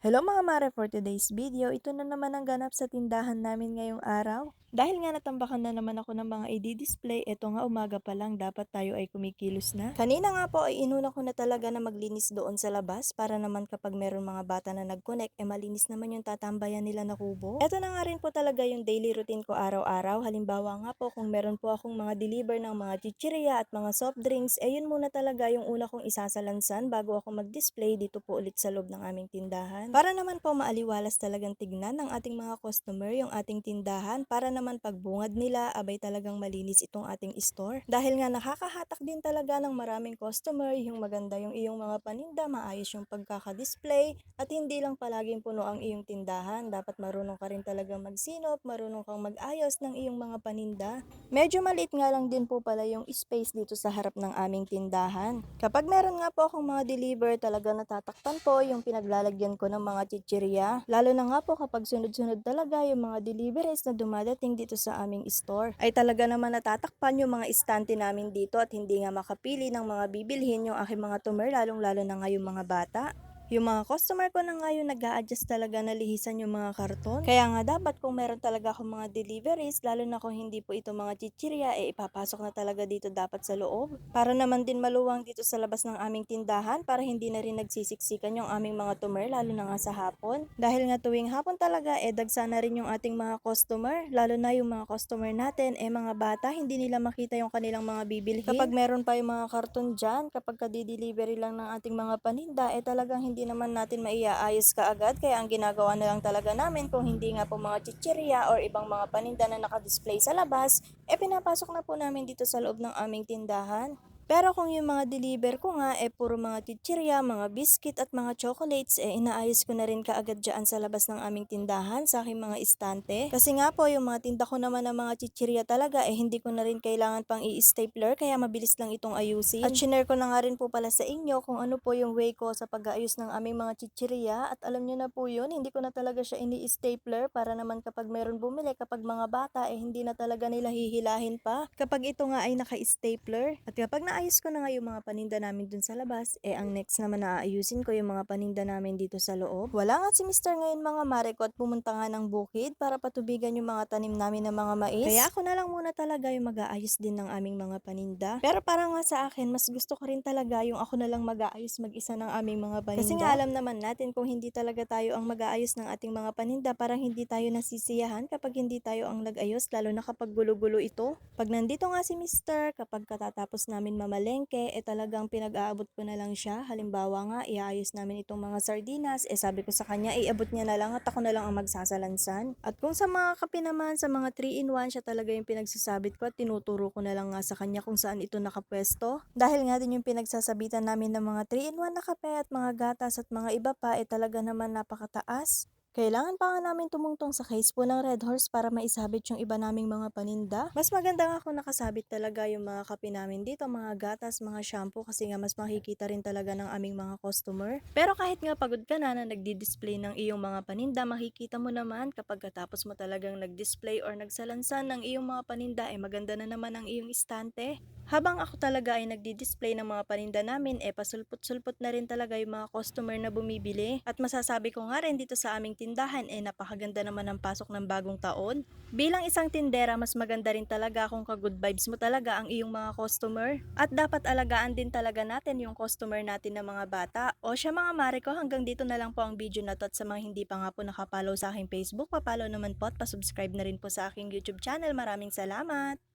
Hello mga mare for today's video. Ito na naman ang ganap sa tindahan namin ngayong araw. Dahil nga natambakan na naman ako ng mga i-display, eto nga umaga pa lang dapat tayo ay kumikilos na. Kanina nga po ay inuna ko na talaga na maglinis doon sa labas para naman kapag meron mga bata na nag-connect, eh malinis naman yung tatambayan nila na kubo. Eto na nga rin po talaga yung daily routine ko araw-araw. Halimbawa nga po kung meron po akong mga deliver ng mga chichirya at mga soft drinks, eh yun muna talaga yung una kong isasalansan bago ako mag-display dito po ulit sa loob ng aming tindahan. Para naman po maaliwalas talagang tignan ng ating mga customer yung ating tindahan para naman pagbungad nila abay talagang malinis itong ating store. Dahil nga nakakahatak din talaga ng maraming customer yung maganda yung iyong mga paninda, maayos yung pagkaka-display at hindi lang palaging puno ang iyong tindahan. Dapat marunong ka rin talaga magsinop, marunong kang mag-ayos ng iyong mga paninda. Medyo maliit nga lang din po pala yung space dito sa harap ng aming tindahan. Kapag meron nga po akong mga deliver, talaga natatakpan po yung pinaglalagyan ko ng mga chichirya. Lalo na nga po kapag sunod-sunod talaga yung mga deliveries na dumadating dito sa aming store. Ay talaga naman natatakpan yung mga istante namin dito at hindi nga makapili ng mga bibilhin yung aking mga tumer, lalong-lalo na nga yung mga bata. Yung mga customer ko na nga yung nag adjust talaga na lihisan yung mga karton. Kaya nga dapat kung meron talaga akong mga deliveries, lalo na kung hindi po ito mga chichirya, eh ipapasok na talaga dito dapat sa loob. Para naman din maluwang dito sa labas ng aming tindahan para hindi na rin nagsisiksikan yung aming mga tumer, lalo na nga sa hapon. Dahil nga tuwing hapon talaga, eh dagsa na rin yung ating mga customer, lalo na yung mga customer natin, eh mga bata, hindi nila makita yung kanilang mga bibilhin. Kapag meron pa yung mga karton dyan, kapag ka-delivery lang ng ating mga paninda, eh talagang hindi naman natin maiaayos kaagad. Kaya ang ginagawa na lang talaga namin kung hindi nga po mga chichirya or ibang mga paninda na nakadisplay sa labas, eh pinapasok na po namin dito sa loob ng aming tindahan. Pero kung yung mga deliver ko nga eh puro mga chichirya, mga biscuit at mga chocolates eh inaayos ko na rin kaagad dyan sa labas ng aming tindahan sa aking mga istante. Kasi nga po yung mga tinda ko naman ng mga chichirya talaga eh hindi ko na rin kailangan pang i-stapler kaya mabilis lang itong ayusin. At share ko na nga rin po pala sa inyo kung ano po yung way ko sa pag-aayos ng aming mga chichirya at alam nyo na po yun, hindi ko na talaga siya ini-stapler para naman kapag meron bumili kapag mga bata eh hindi na talaga nila hihilahin pa kapag ito nga ay naka-stapler. At kapag naayos ko na nga yung mga paninda namin dun sa labas, eh ang next naman na aayusin ko yung mga paninda namin dito sa loob. Wala nga si Mr. ngayon mga mare ko at pumunta nga ng bukid para patubigan yung mga tanim namin ng mga mais. Kaya ako na lang muna talaga yung mag-aayos din ng aming mga paninda. Pero para nga sa akin, mas gusto ko rin talaga yung ako na lang mag-aayos mag-isa ng aming mga paninda. Kasi nga alam naman natin kung hindi talaga tayo ang mag-aayos ng ating mga paninda, parang hindi tayo nasisiyahan kapag hindi tayo ang nag-ayos, lalo na kapag gulo-gulo ito. Pag nandito nga si Mr., kapag katatapos namin mamalengke, eh talagang pinag-aabot ko na lang siya. Halimbawa nga, iayos namin itong mga sardinas, eh sabi ko sa kanya, iabot niya na lang at ako na lang ang magsasalansan. At kung sa mga kape naman, sa mga 3-in-1, siya talaga yung pinagsasabit ko at tinuturo ko na lang nga sa kanya kung saan ito nakapwesto. Dahil nga din yung pinagsasabitan namin ng mga 3-in-1 na kape at mga gatas at mga iba pa, eh talaga naman napakataas. Kailangan pa nga namin tumungtong sa case po ng Red Horse para maisabit yung iba naming mga paninda. Mas maganda nga kung nakasabit talaga yung mga kape namin dito, mga gatas, mga shampoo kasi nga mas makikita rin talaga ng aming mga customer. Pero kahit nga pagod ka na na nagdi-display ng iyong mga paninda, makikita mo naman kapag katapos mo talagang nag-display or nagsalansan ng iyong mga paninda, ay maganda na naman ang iyong istante. Habang ako talaga ay nagdi-display ng mga paninda namin, eh pasulpot-sulpot na rin talaga yung mga customer na bumibili. At masasabi ko nga rin dito sa aming tindahan, eh napakaganda naman ang pasok ng bagong taon. Bilang isang tindera, mas maganda rin talaga kung ka-good vibes mo talaga ang iyong mga customer. At dapat alagaan din talaga natin yung customer natin na mga bata. O siya mga mare ko, hanggang dito na lang po ang video na to at sa mga hindi pa nga po nakapollow sa aking Facebook, papalo naman po at pasubscribe na rin po sa aking YouTube channel. Maraming salamat!